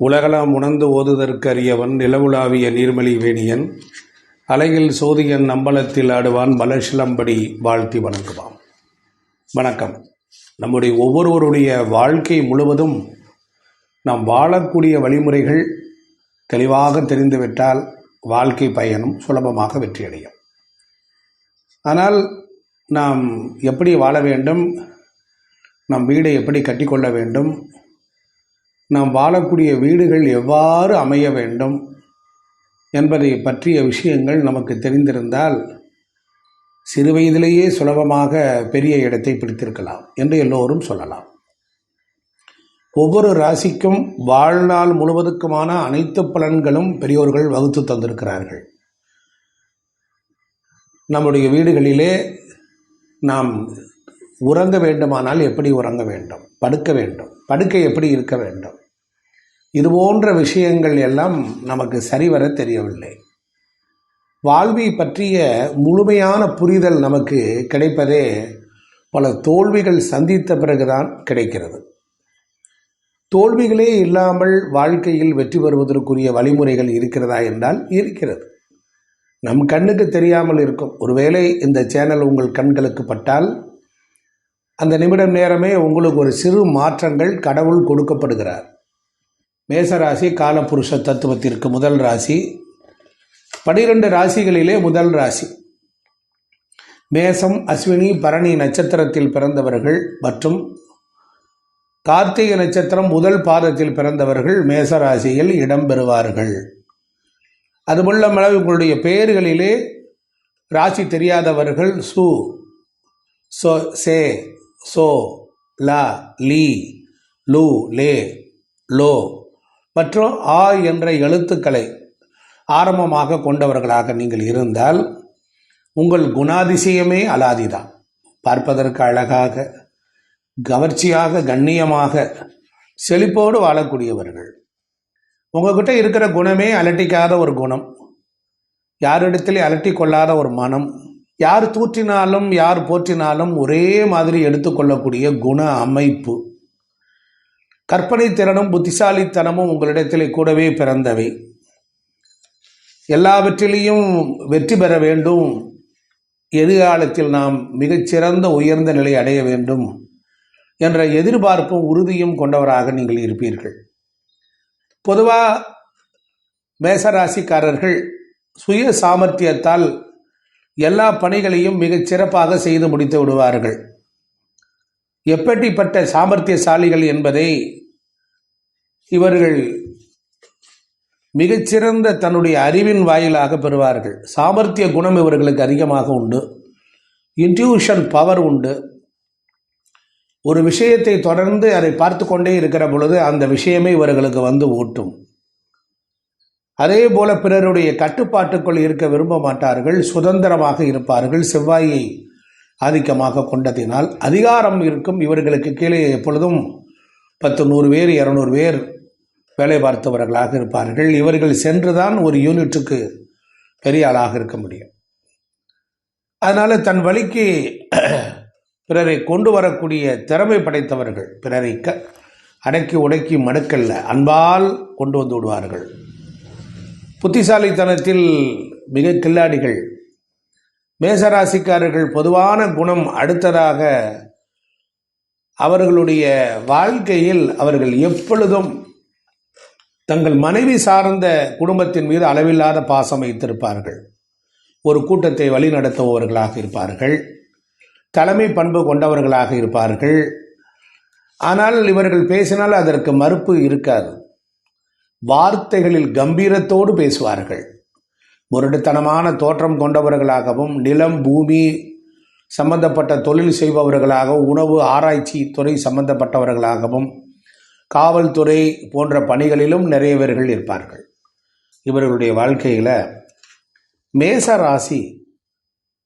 உலகலாம் உணர்ந்து ஓதுதற்கரியவன் நிலவுலாவிய நீர்மலி வேணியன் அலையில் சோதியன் நம்பலத்தில் ஆடுவான் மலர்ஷிலம்படி வாழ்த்தி வணங்குவான். வணக்கம். நம்முடைய ஒவ்வொருவருடைய வாழ்க்கை முழுவதும் நாம் வாழக்கூடிய வழிமுறைகள் தெளிவாக தெரிந்துவிட்டால் வாழ்க்கை பயணம் சுலபமாக வெற்றியடையும். ஆனால் நாம் எப்படி வாழ வேண்டும்? நம் வீடை எப்படி கட்டிக்கொள்ள வேண்டும்? நாம் வாழக்கூடிய வீடுகள் எவ்வாறு அமைய வேண்டும் என்பதை பற்றிய விஷயங்கள் நமக்கு தெரிந்திருந்தால் சிறு வயதிலேயே சுலபமாக பெரிய இடத்தை பிடித்திருக்கலாம் என்று எல்லோரும் சொல்லலாம். ஒவ்வொரு ராசிக்கும் வாழ்நாள் முழுவதுக்குமான அனைத்து பலன்களும் பெரியோர்கள் வகுத்து தந்திருக்கிறார்கள். நம்முடைய வீடுகளிலே நாம் உறங்க வேண்டுமானால் எப்படி உறங்க வேண்டும்? படுக்க வேண்டும். படுக்கை எப்படி இருக்க வேண்டும்? இது போன்ற விஷயங்கள் எல்லாம் நமக்கு சரிவர தெரியவில்லை. வாழ்வை பற்றிய முழுமையான புரிதல் நமக்கு கிடைப்பதே பல தோல்விகள் சந்தித்த பிறகுதான் கிடைக்கிறது. தோல்விகளே இல்லாமல் வாழ்க்கையில் வெற்றி பெறுவதற்குரிய வழிமுறைகள் இருக்கிறதா என்றால் இருக்கிறது. நம் கண்ணுக்கு தெரியாமல் இருக்கும். ஒருவேளை இந்த சேனல் உங்கள் கண்களுக்கு பட்டால் அந்த நிமிடம் நேரமே உங்களுக்கு ஒரு சிறு மாற்றங்கள் கடவுள் கொடுக்கப்படுகிறார். மேசராசி காலபுருஷ தத்துவத்திற்கு முதல் ராசி. பனிரெண்டு ராசிகளிலே முதல் ராசி. மேசம் அஸ்வினி பரணி நட்சத்திரத்தில் பிறந்தவர்கள் மற்றும் கார்த்திகை நட்சத்திரம் முதல் பாதத்தில் பிறந்தவர்கள் மேச ராசியில் இடம்பெறுவார்கள் அதுபோல உங்களுடைய பெயர்களிலே ராசி தெரியாதவர்கள் சு சோ சே சோ லா லீ லு லே லோ மற்றும் ஆ என்ற எழுத்துக்களை ஆரம்பமாக கொண்டவர்களாக நீங்கள் இருந்தால் உங்கள் குணாதிசயமே அலாதிதான். பார்ப்பதற்கு அழகாக கவர்ச்சியாக கண்ணியமாக செழிப்போடு வாழக்கூடியவர்கள். உங்ககிட்ட இருக்கிற குணமே அலட்டிக்காத ஒரு குணம். யாரிடத்திலே அலட்டி கொள்ளாத ஒரு மனம். யார் தூற்றினாலும் யார் போற்றினாலும் ஒரே மாதிரி எடுத்துக்கொள்ளக்கூடிய குண அமைப்பு. கற்பனை திறனும் புத்திசாலித்தனமும் உங்களிடத்திலே கூடவே பிறந்தவை. எல்லாவற்றிலையும் வெற்றி பெற வேண்டும். எதிர்காலத்தில் நாம் மிகச்சிறந்த உயர்ந்த நிலை அடைய வேண்டும் என்ற எதிர்பார்ப்பும் உறுதியும் கொண்டவராக நீங்கள் இருப்பீர்கள். பொதுவாக மேசராசிக்காரர்கள் சுய சாமர்த்தியத்தால் எல்லா பணிகளையும் மிகச் சிறப்பாக செய்து முடித்து விடுவார்கள். எப்படிப்பட்ட சாமர்த்தியசாலிகள் என்பதை இவர்கள் மிகச்சிறந்த தன்னுடைய அறிவின் வாயிலாக பெறுவார்கள். சாமர்த்திய குணம் இவர்களுக்கு அதிகமாக உண்டு. இன்ட்யூஷன் பவர் உண்டு. ஒரு விஷயத்தை தொடர்ந்து அதை பார்த்து கொண்டே இருக்கிற பொழுது அந்த விஷயமே இவர்களுக்கு வந்து ஊட்டும். அதே போல பிறருடைய கட்டுப்பாட்டுக்குள் இருக்க விரும்ப மாட்டார்கள். சுதந்திரமாக இருப்பார்கள். செவ்வாயை ஆதிக்கமாக கொண்டதினால் அதிகாரம் இருக்கும் இவர்களுக்கு கீழே எப்பொழுதும் பத்து நூறு பேர் இரநூறு பேர் வேலை பார்த்தவர்களாக இருப்பார்கள். இவர்கள் சென்றுதான் ஒரு யூனிட்டுக்கு பெரிய ஆளாக இருக்க முடியும். அதனால் தன் வழிக்கு பிறரை கொண்டு வரக்கூடிய திறமை படைத்தவர்கள் பிறரை க அடக்கி உடக்கி மடுக்கல்ல அன்பால் கொண்டு வந்து விடுவார்கள். புத்திசாலித்தனத்தில் மிக கில்லாடிகள். மேசராசிக்காரர்கள் பொதுவான குணம் அடுத்ததாக அவர்களுடைய வாழ்க்கையில் அவர்கள் எப்பொழுதும் தங்கள் மனைவி சார்ந்த குடும்பத்தின் மீது அளவில்லாத பாசம் வைத்திருப்பார்கள். ஒரு கூட்டத்தை வழிநடத்துபவர்களாக இருப்பார்கள். தலைமை பண்பு கொண்டவர்களாக இருப்பார்கள். ஆனால் இவர்கள் பேசினால் அதற்கு மறுப்பு இருக்காது. வார்த்தைகளில் கம்பீரத்தோடு பேசுவார்கள். முரட்டுத்தனமான தோற்றம் கொண்டவர்களாகவும் நிலம் பூமி சம்பந்தப்பட்ட தொழில் செய்பவர்களாகவும் உணவு ஆராய்ச்சி துறை சம்பந்தப்பட்டவர்களாகவும் காவல்துறை போன்ற பணிகளிலும் நிறைய பேர்கள் இருப்பார்கள். இவர்களுடைய வாழ்க்கையில் மேச ராசி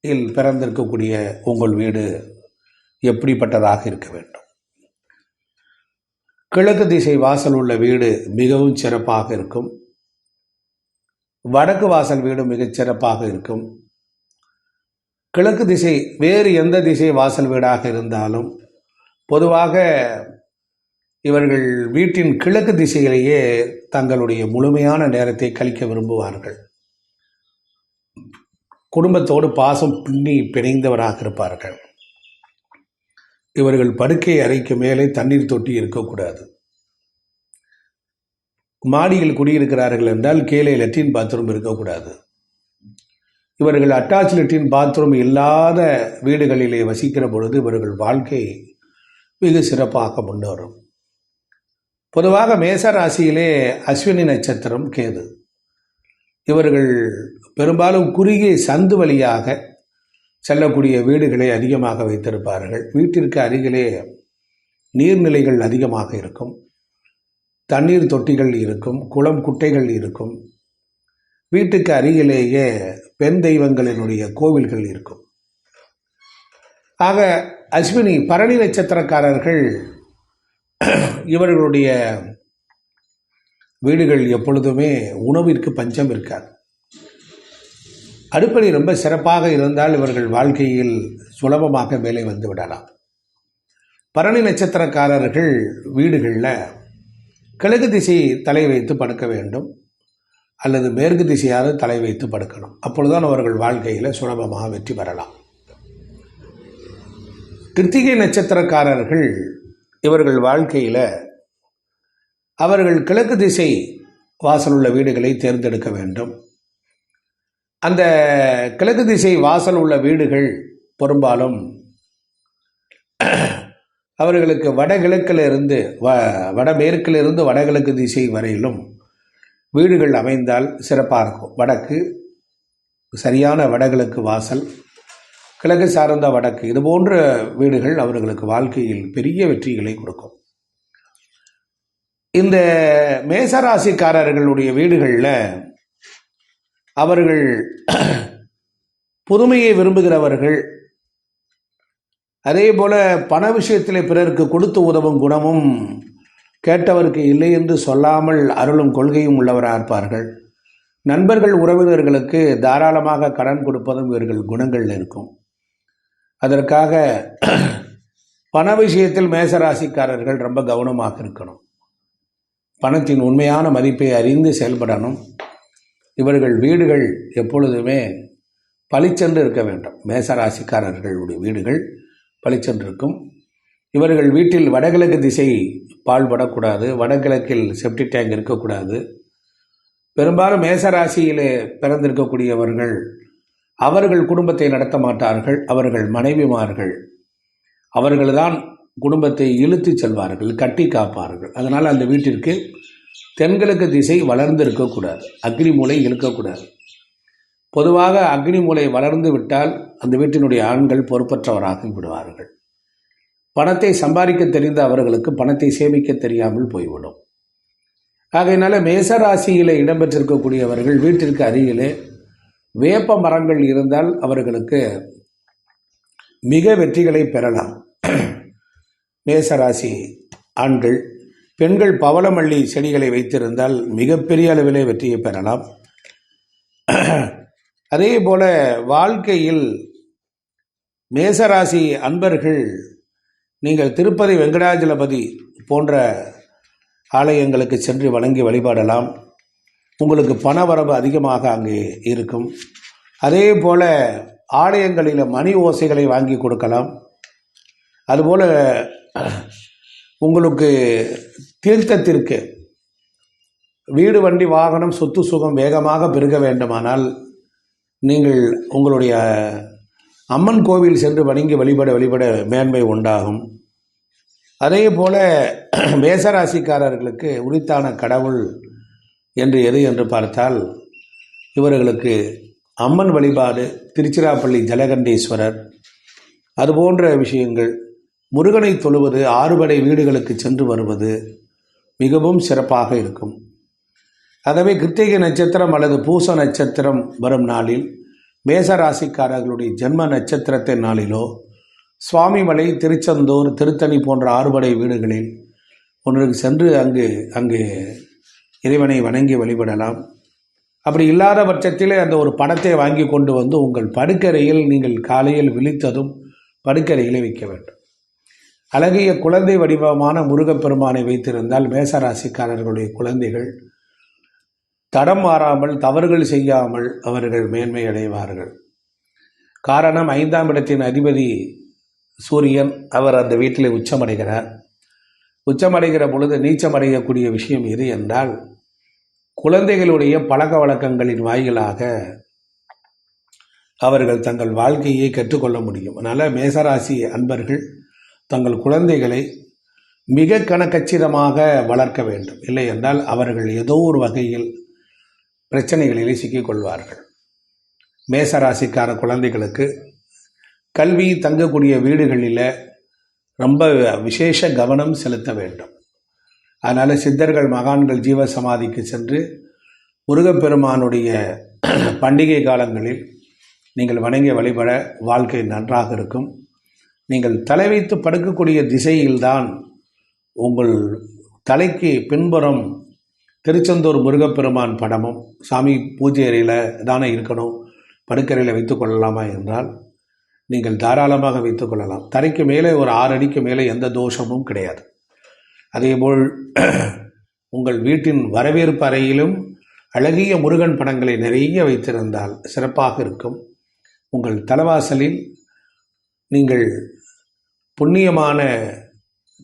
இல் பிறந்திருக்கக்கூடிய உங்கள் வீடு எப்படிப்பட்டதாக இருக்க வேண்டும்? கிழக்கு திசை வாசல் உள்ள வீடு மிகவும் சிறப்பாக இருக்கும். வடக்கு வாசல் வீடு மிகச் சிறப்பாக இருக்கும். கிழக்கு திசை வேறு எந்த திசை வாசல் வீடாக இருந்தாலும் பொதுவாக இவர்கள் வீட்டின் கிழக்கு திசையிலேயே தங்களுடைய முழுமையான நேரத்தை கழிக்க விரும்புவார்கள். குடும்பத்தோடு பாசம் பின்னி பிணைந்தவராக இருப்பார்கள். இவர்கள் படுக்கை அறைக்கு மேலே தண்ணீர் தொட்டி இருக்கக்கூடாது. மாடியில் குடியிருக்கிறார்கள் என்றால் கீழே லெட்டின் பாத்ரூம் இருக்கக்கூடாது. இவர்கள் அட்டாச் லெட்டின் பாத்ரூம் இல்லாத வீடுகளிலே வசிக்கிற பொழுது இவர்கள் வாழ்க்கை மிக சிறப்பாக முன்னேறும். பொதுவாக மேச ராசியிலே அஸ்வினி நட்சத்திரம் கேது. இவர்கள் பெரும்பாலும் குறுகிய சந்து வழியாக செல்லக்கூடிய வீடுகளை அதிகமாக வைத்திருப்பார்கள். வீட்டிற்கு அருகிலே நீர்நிலைகள் அதிகமாக இருக்கும். தண்ணீர் தொட்டிகள் இருக்கும் குளம் குட்டைகள் இருக்கும். வீட்டுக்கு அருகிலேயே பெண் தெய்வங்களினுடைய கோவில்கள் இருக்கும். ஆக அஸ்வினி பரணி நட்சத்திரக்காரர்கள் இவர்களுடைய வீடுகள் எப்பொழுதுமே உணவிற்கு பஞ்சம் இருக்காது. அடுப்பணி ரொம்ப சிறப்பாக இருந்தால் இவர்கள் வாழ்க்கையில் சுலபமாக மேலே வந்து விடலாம். பரணி நட்சத்திரக்காரர்கள் வீடுகளில் கிழக்கு திசை தலை வைத்து படுக்க வேண்டும் அல்லது மேற்கு திசையாவது தலை வைத்து படுக்கணும். அப்பொழுதுதான் அவர்கள் வாழ்க்கையில் சுலபமாக வெற்றி பெறலாம். கிருத்திகை நட்சத்திரக்காரர்கள் இவர்கள் வாழ்க்கையில் அவர்கள் கிழக்கு திசை வாசல் உள்ள வீடுகளை தேர்ந்தெடுக்க வேண்டும். அந்த கிழக்கு திசை வாசல் உள்ள வீடுகள் பெரும்பாலும் அவர்களுக்கு வடகிழக்கில் இருந்து வ வடமேற்கில் இருந்து வடகிழக்கு திசை வரையிலும் வீடுகள் அமைந்தால் சிறப்பாக இருக்கும். வடக்கு சரியான வடகிழக்கு வாசல் கிழக்கு சார்ந்த வடக்கு இது போன்ற வீடுகள் அவர்களுக்கு வாழ்க்கையில் பெரிய வெற்றிகளை கொடுக்கும். இந்த மேசராசிக்காரர்களுடைய வீடுகளில் அவர்கள் புதுமையை விரும்புகிறவர்கள் அதே போல் பண விஷயத்தில் பிறருக்கு கொடுத்து உதவும் குணமும் கேட்டவருக்கு இல்லை என்று சொல்லாமல் அருளும் கொள்கையும் உள்ளவராக இருப்பார்கள். நண்பர்கள் உறவினர்களுக்கு தாராளமாக கடன் கொடுப்பதும் இவர்கள் குணங்கள் இருக்கும். அதற்காக பண விஷயத்தில் மேசராசிக்காரர்கள் ரொம்ப கவனமாக இருக்கணும். பணத்தின் உண்மையான மதிப்பை அறிந்து செயல்படணும். இவர்கள் வீடுகள் எப்பொழுதுமே பளிச்சென்று இருக்க வேண்டும். மேசராசிக்காரர்களுடைய வீடுகள் பளிச்சென்று இருக்கும் இவர்கள் வீட்டில் வடகிழக்கு திசை பால்படக்கூடாது வடகிழக்கில் செப்டி டேங்க் இருக்கக்கூடாது. பெரும்பாலும் மேசராசியிலே பிறந்திருக்கக்கூடியவர்கள் அவர்கள் குடும்பத்தை நடத்த மாட்டார்கள் அவர்கள் மனைவிமார்கள். அவர்கள்தான் குடும்பத்தை இழுத்து செல்வார்கள் கட்டி காப்பார்கள். அதனால் அந்த வீட்டிற்கு தென்கிழக்கு திசை வளர்ந்து இருக்கக்கூடாது அக்னி மூலை இழுக்கக்கூடாது. பொதுவாக அக்னி மூலை வளர்ந்து விட்டால் அந்த வீட்டினுடைய ஆண்கள் பொறுப்பற்றவராக விடுவார்கள். பணத்தை சம்பாதிக்க தெரிந்த அவர்களுக்கு பணத்தை சேமிக்க தெரியாமல் போய்விடும். ஆகையினால மேசராசியில் இடம்பெற்றிருக்கக்கூடியவர்கள் வீட்டிற்கு அருகிலே வேப்ப மரங்கள் இருந்தால் அவர்களுக்கு மிக வெற்றிகளை பெறலாம். மேசராசி ஆண்கள் பெண்கள் பவளமல்லி செடிகளை வைத்திருந்தால் மிகப்பெரிய அளவிலே வெற்றியை பெறலாம். அதே போல வாழ்க்கையில் மேசராசி அன்பர்கள் நீங்கள் திருப்பதி வெங்கடாஜலபதி போன்ற ஆலயங்களுக்கு சென்று வணங்கி வழிபாடலாம். உங்களுக்கு பண வரவு அதிகமாக அங்கே இருக்கும். அதே போல ஆலயங்களில் மணி ஓசைகளை வாங்கி கொடுக்கலாம். அதுபோல் உங்களுக்கு தீர்த்தத்திற்கு வீடு வண்டி வாகனம் சொத்து சுகம் வேகமாக பெருக வேண்டுமானால் நீங்கள் உங்களுடைய அம்மன் கோவில் சென்று வணங்கி வழிபட வழிபட மேன்மை உண்டாகும். அதே போல மேசராசிக்காரர்களுக்கு உரித்தான கடவுள் என்று எது என்று பார்த்தால் இவர்களுக்கு அம்மன் வழிபாடு திருச்சிராப்பள்ளி ஜலகண்டீஸ்வரர். அதுபோன்ற விஷயங்கள் முருகனை தொழுவது ஆறுபடை வீடுகளுக்கு சென்று வருவது மிகவும் சிறப்பாக இருக்கும். ஆகவே கிருத்திகை நட்சத்திரம் அல்லது பூச நட்சத்திரம் வரும் நாளில் மேசராசிக்காரர்களுடைய ஜென்ம நட்சத்திரத்தின் நாளிலோ சுவாமிமலை திருச்செந்தூர் திருத்தணி போன்ற ஆறுபடை வீடுகளில் ஒன்றுக்கு சென்று அங்கு அங்கு இறைவனை வணங்கி வழிபடலாம். அப்படி இல்லாத பட்சத்திலே அந்த ஒரு படத்தை வாங்கி கொண்டு வந்து உங்கள் படுக்கறையில் நீங்கள் காலையில் விழித்ததும் படுக்கறையிலே வைக்க வேண்டும். அழகிய குழந்தை வடிவமான முருகப்பெருமானை வைத்திருந்தால் மேசராசிக்காரர்களுடைய குழந்தைகள் தடம் மாறாமல் தவறுகள் செய்யாமல் அவர்கள் மேன்மை அடைவார்கள். காரணம் ஐந்தாம் இடத்தின் அதிபதி சூரியன் அவர் அந்த வீட்டில் உச்சமடைகிறார். உச்சமடைகிற பொழுது நீச்சமடையக்கூடிய விஷயம் எது என்றால் குழந்தைகளுடைய பழக்க வழக்கங்களின் வாயிலாக அவர்கள் தங்கள் வாழ்க்கையை கற்றுக்கொள்ள முடியும். அதனால் மேசராசி அன்பர்கள் தங்கள் குழந்தைகளை மிக கணக்கச்சிதமாக வளர்க்க வேண்டும். இல்லை என்றால் அவர்கள் ஏதோ ஒரு வகையில் பிரச்சனைகளிலே சிக்கிக்கொள்வார்கள். மேசராசிக்கார குழந்தைகளுக்கு கல்வி தங்கக்கூடிய வீடுகளில் ரொம்ப விசேஷ கவனம் செலுத்த வேண்டும். அதனால் சித்தர்கள் மகான்கள் ஜீவ சமாதிக்கு சென்று முருகப்பெருமானுடைய பண்டிகை காலங்களில் நீங்கள் வணங்கி வழிபட வாழ்க்கை நன்றாக இருக்கும். நீங்கள் தலை வைத்து படுக்கக்கூடிய திசையில்தான் உங்கள் தலைக்கு பின்புறம் திருச்செந்தூர் முருகப்பெருமான் படமும் சாமி பூஜை அறையில் தானே இருக்கணும்? படுக்கறையில் வைத்து கொள்ளலாமா என்றால் நீங்கள் தாராளமாக வைத்து கொள்ளலாம். தரைக்கு மேலே ஒரு ஆறு அடிக்கு மேலே எந்த தோஷமும் கிடையாது. அதேபோல் உங்கள் வீட்டின் வரவேற்பு அறையிலும் அழகிய முருகன் படங்களை நிறைய வைத்திருந்தால் சிறப்பாக இருக்கும். உங்கள் தலைவாசலில் நீங்கள் புண்ணியமான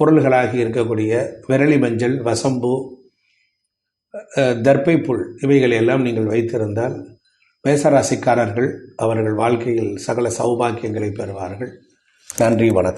பொருள்களாகி இருக்கக்கூடிய விரலி மஞ்சள் வசம்பு தர்ப்பை புல் இவைகளை எல்லாம் நீங்கள் வைத்திருந்தால் மேசராசிக்காரர்கள் அவர்கள் வாழ்க்கையில் சகல சௌபாக்கியங்களை பெறுவார்கள். நன்றி வணக்கம்.